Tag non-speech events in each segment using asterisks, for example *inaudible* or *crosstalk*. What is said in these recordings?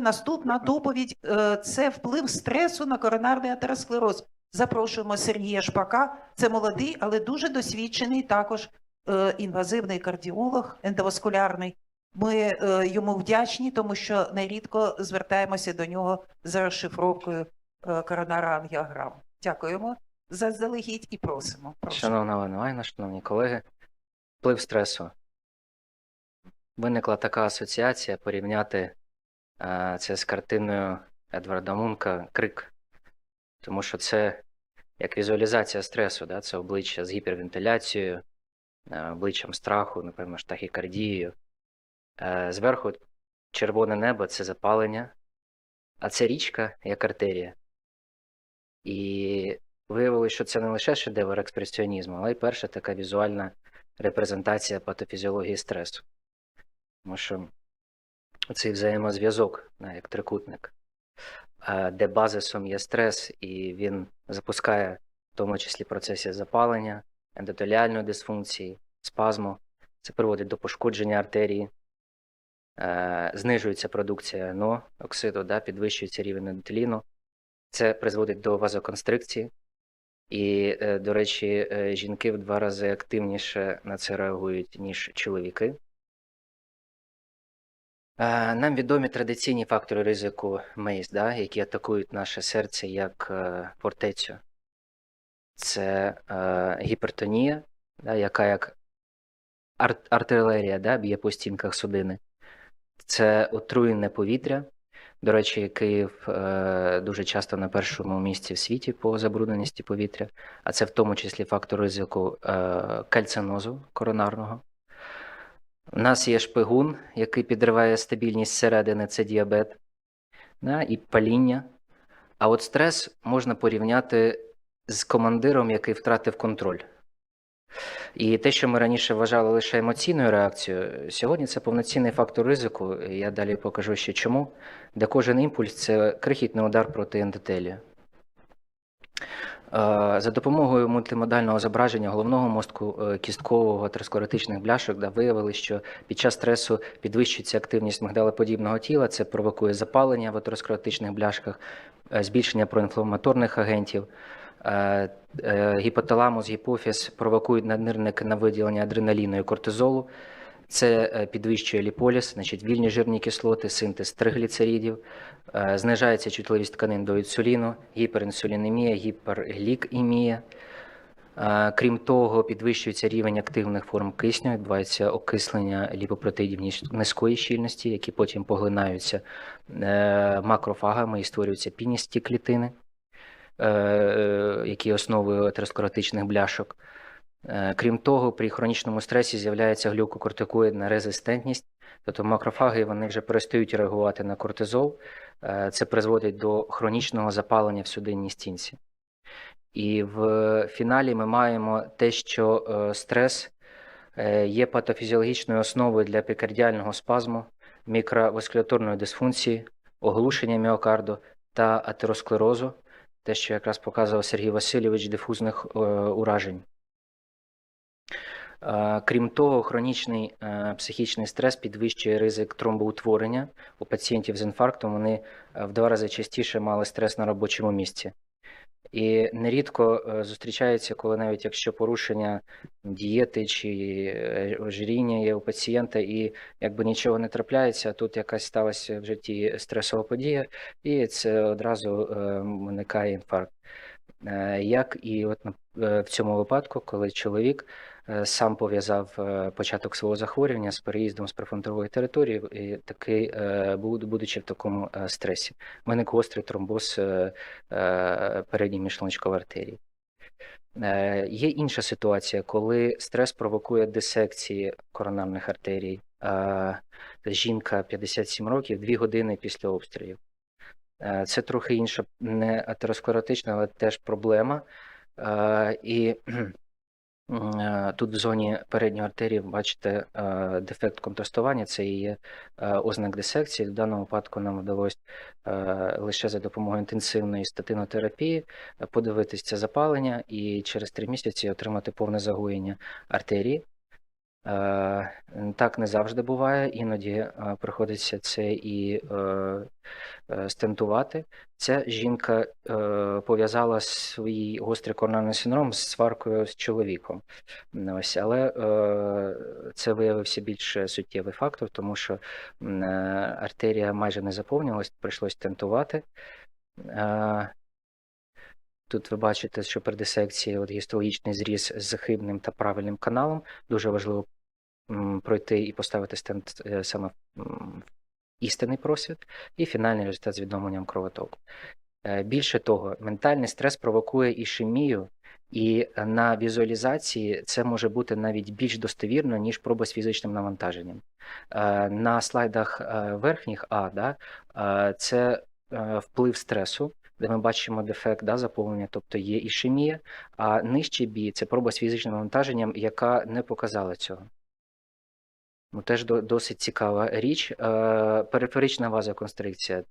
Наступна доповідь е, це вплив стресу на коронарний атеросклероз. Запрошуємо Сергія Шпака. Це молодий, але дуже досвідчений також е, інвазивний кардіолог, ендоваскулярний. Ми е, йому вдячні, тому що нерідко звертаємося до нього за розшифровкою е, коронара ангіограм. Дякуємо заздалегідь і просимо. Прошу. Шановна Олена шановні колеги, вплив стресу. Виникла така асоціація порівняти це з картиною Едварда Мунка Крик. Тому що це як візуалізація стресу, да? це обличчя з гіпервентиляцією, е, обличчям страху, напевно, ж тахікардією. Е, Зверху червоне небо це запалення, а це річка як артерія. І виявилося, що це не лише шедевр експресіонізму, але й перша така візуальна репрезентація патофізіології стресу. Тому що цей взаємозв'язок, да, як трикутник, де базисом є стрес, і він запускає в тому числі процеси запалення, ендотеліальної дисфункції, спазму. Це приводить до пошкодження артерії, знижується продукція НО, оксиду, да, підвищується рівень ендотеліну. Це призводить до вазоконстрикції. І, е, до речі, е, жінки в два рази активніше на це реагують, ніж чоловіки. Нам відомі традиційні фактори ризику МЕЙС, да, які атакують наше серце як е, фортецю. Це е, гіпертонія, да, яка як ар- артилерія да, б'є по стінках судини. Це отруєне повітря. До речі, Київ е, дуже часто на першому місці в світі по забрудненості повітря, а це в тому числі фактор ризику е, кальцинозу коронарного. У нас є шпигун, який підриває стабільність зсередини, це діабет да, і паління. А от стрес можна порівняти з командиром, який втратив контроль. І те, що ми раніше вважали лише емоційною реакцією, сьогодні це повноцінний фактор ризику. Я далі покажу ще чому, де кожен імпульс це крихітний удар проти ендотелія. Е, За допомогою мультимодального зображення головного мозку е, кісткового атеросклеротичних бляшок да, виявили, що під час стресу підвищується активність мигдалоподібного тіла, це провокує запалення в атеросклеротичних бляшках, е, збільшення проінфламаторних агентів. Гіпоталамус, гіпофіз провокують наднирники на виділення адреналіну і кортизолу. Це е, підвищує ліполіс, значить вільні жирні кислоти, синтез тригліцеридів, е, знижається чутливість тканин до інсуліну, гіперінсулінемія, гіперглікемія. Е, Крім того, підвищується рівень активних форм кисню, відбувається окислення ліпопротеїдів низької щільності, які потім поглинаються макрофагами і створюються піністі клітини, які основою атеросклеротичних бляшок. Е, Крім того, при хронічному стресі з'являється глюкокортикоїдна резистентність, тобто макрофаги вони вже перестають реагувати на кортизол. Е, Це призводить до хронічного запалення в судинній стінці. І в фіналі ми маємо те, що е, стрес є патофізіологічною основою для епікардіального спазму, мікроваскуляторної дисфункції, оглушення міокарду та атеросклерозу, те, що якраз показував Сергій Васильович, дифузних уражень. Е, Крім того, хронічний е, психічний стрес підвищує ризик тромбоутворення. У пацієнтів з інфарктом вони е, в два рази частіше мали стрес на робочому місці. І нерідко зустрічається, коли навіть якщо порушення дієти чи ожиріння є у пацієнта, і якби нічого не трапляється, тут якась сталася в житті стресова подія, і це одразу виникає інфаркт. Е, Як і от е, в цьому випадку, коли чоловік е, сам пов'язав початок свого захворювання з переїздом з прифронтової території, і такий, е, будучи в такому стресі, виник гострий тромбоз передньої міжшлуночкової артерії. Є інша ситуація, коли стрес провокує дисекції коронарних артерій. Жінка 57 років, 2 години після обстрілів. Е, Це трохи інша, не атеросклеротична, але теж проблема. Е, І *clears throat* е, тут в зоні передньої артерії бачите дефект контрастування, це і є ознак дисекції. В даному випадку нам вдалося лише за допомогою інтенсивної статинотерапії подивитись це запалення і через три місяці отримати повне загоєння артерії. Е, Так не завжди буває, іноді е, приходиться це і е, стентувати. Ця жінка пов'язала свій гострий коронарний синдром з сваркою з чоловіком. Ось, але це виявився більш суттєвий фактор, тому що артерія майже не заповнювалась, прийшлось тентувати. Е, Тут ви бачите, що при дисекції от гістологічний зріз з хибним та правильним каналом. Дуже важливо пройти і поставити стенд е, саме в істинний просвіт, і фінальний результат з відновленням кровотоку. Е, Більше того, ментальний стрес провокує ішемію, і на візуалізації це може бути навіть більш достовірно, ніж проба з фізичним навантаженням. Е, На слайдах верхніх А да, це вплив стресу, де ми бачимо дефект да, заповнення, тобто є ішемія, а нижче бі це проба з фізичним навантаженням, яка не показала цього. Ну, теж досить цікава річ. Е, периферична вазоконстрикція.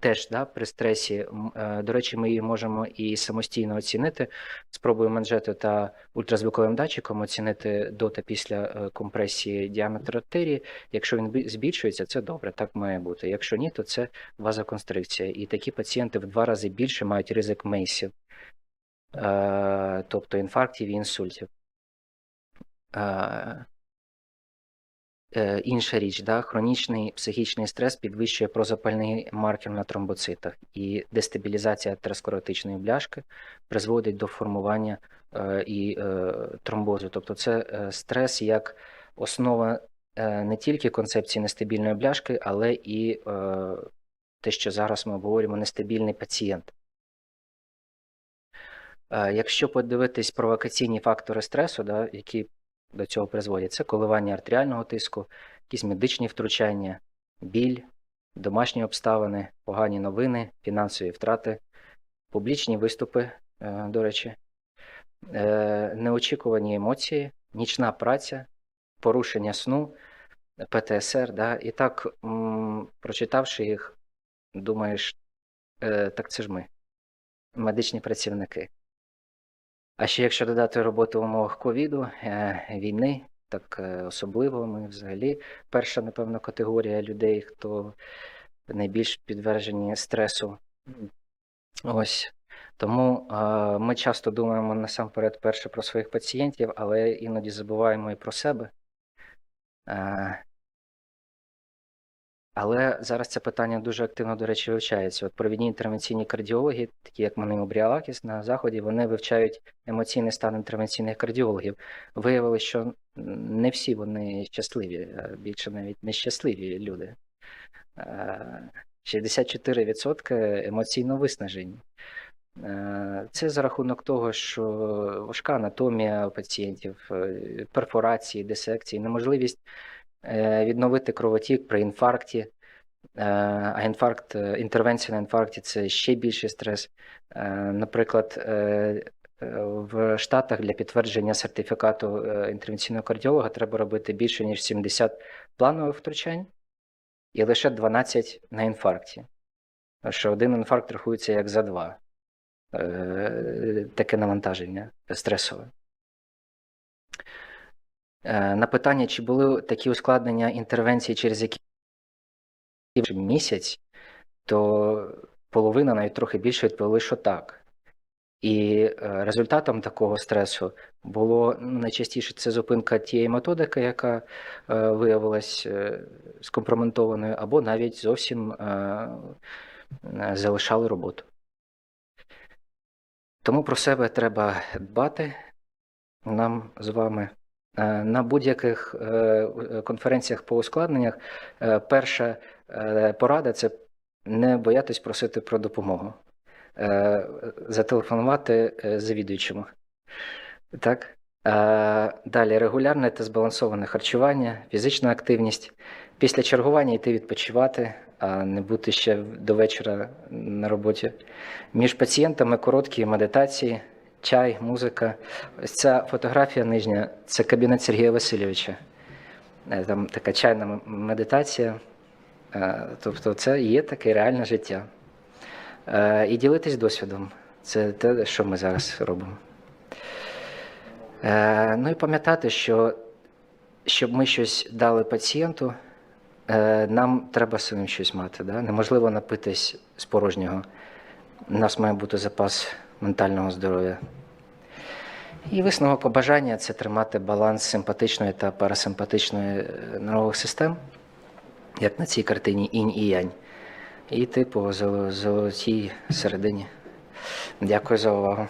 Теж да, при стресі, е, до речі, ми її можемо і самостійно оцінити. Спробую манжету та ультразвуковим датчиком оцінити до та після е, компресії діаметру артерії. Якщо він збільшується, це добре, так має бути. Якщо ні, то це вазоконстрикція. І такі пацієнти в два рази більше мають ризик мейсів, тобто інфарктів і інсультів. Е, Інша річ, да, хронічний психічний стрес підвищує прозапальний маркер на тромбоцитах, і дестабілізація атеросклеротичної бляшки призводить до формування е, і е, тромбозу. Тобто це е, стрес як основа е, не тільки концепції нестабільної бляшки, але і е, те, що зараз ми обговорюємо, нестабільний пацієнт. Якщо подивитись провокаційні фактори стресу, да, які до цього призводять, це коливання артеріального тиску, якісь медичні втручання, біль, домашні обставини, погані новини, фінансові втрати, публічні виступи, е, до речі, е, неочікувані емоції, нічна праця, порушення сну, ПТСР. Да? І так, прочитавши їх, думаєш, е, так це ж ми, медичні працівники. А ще якщо додати роботу в умовах ковіду, е, війни, так е, особливо ми взагалі перша, напевно, категорія людей, хто найбільш підтверджені стресу. Ось. Тому е, ми часто думаємо насамперед перше про своїх пацієнтів, але іноді забуваємо і про себе. Е, але зараз це питання дуже активно, до речі, вивчається. От провідні інтервенційні кардіологи, такі як Манимо Бріалакіс на Заході, вони вивчають емоційний стан інтервенційних кардіологів. Виявили, що не всі вони щасливі, а більше навіть нещасливі люди. Е, 64% емоційно виснажені. Е, Це за рахунок того, що важка анатомія пацієнтів, е, перфорації, дисекції, неможливість е, відновити кровотік при інфаркті. Е, А інфаркт, е, інтервенція на інфаркті це ще більший стрес. Е, Наприклад, е, е, в Штатах для підтвердження сертифікату е, інтервенційного кардіолога треба робити більше, ніж 70 планових втручань і лише 12 на інфаркті. Що один інфаркт рахується як за два. Е, Таке навантаження стресове. Е, На питання, чи були такі ускладнення інтервенції, через які місяць, то половина, навіть трохи більше відповіли, що так. І е, результатом такого стресу було ну, найчастіше це зупинка тієї методики, яка е, виявилась скомпроментованою, або навіть зовсім залишали роботу. Тому про себе треба дбати нам з вами. Е, На будь-яких е, конференціях по ускладненнях е, перша порада це не боятись просити про допомогу, зателефонувати завідуючому. Так? Далі регулярне та збалансоване харчування, фізична активність. Після чергування йти відпочивати, а не бути ще до вечора на роботі. Між пацієнтами короткі медитації, чай, музика. Ось ця фотографія нижня це кабінет Сергія Васильовича. Е, Там така чайна медитація. Е, Тобто, це є таке реальне життя. Е, І ділитись досвідом. Це те, що ми зараз робимо. Ну і пам'ятати, що щоб ми щось дали пацієнту, нам треба самим щось мати. Да? Неможливо напитись з порожнього. У нас має бути запас ментального здоров'я. І висновок побажання це тримати баланс симпатичної та парасимпатичної е, нервових систем, як на цій картині інь і янь. І типу золотій середині. Дякую за увагу.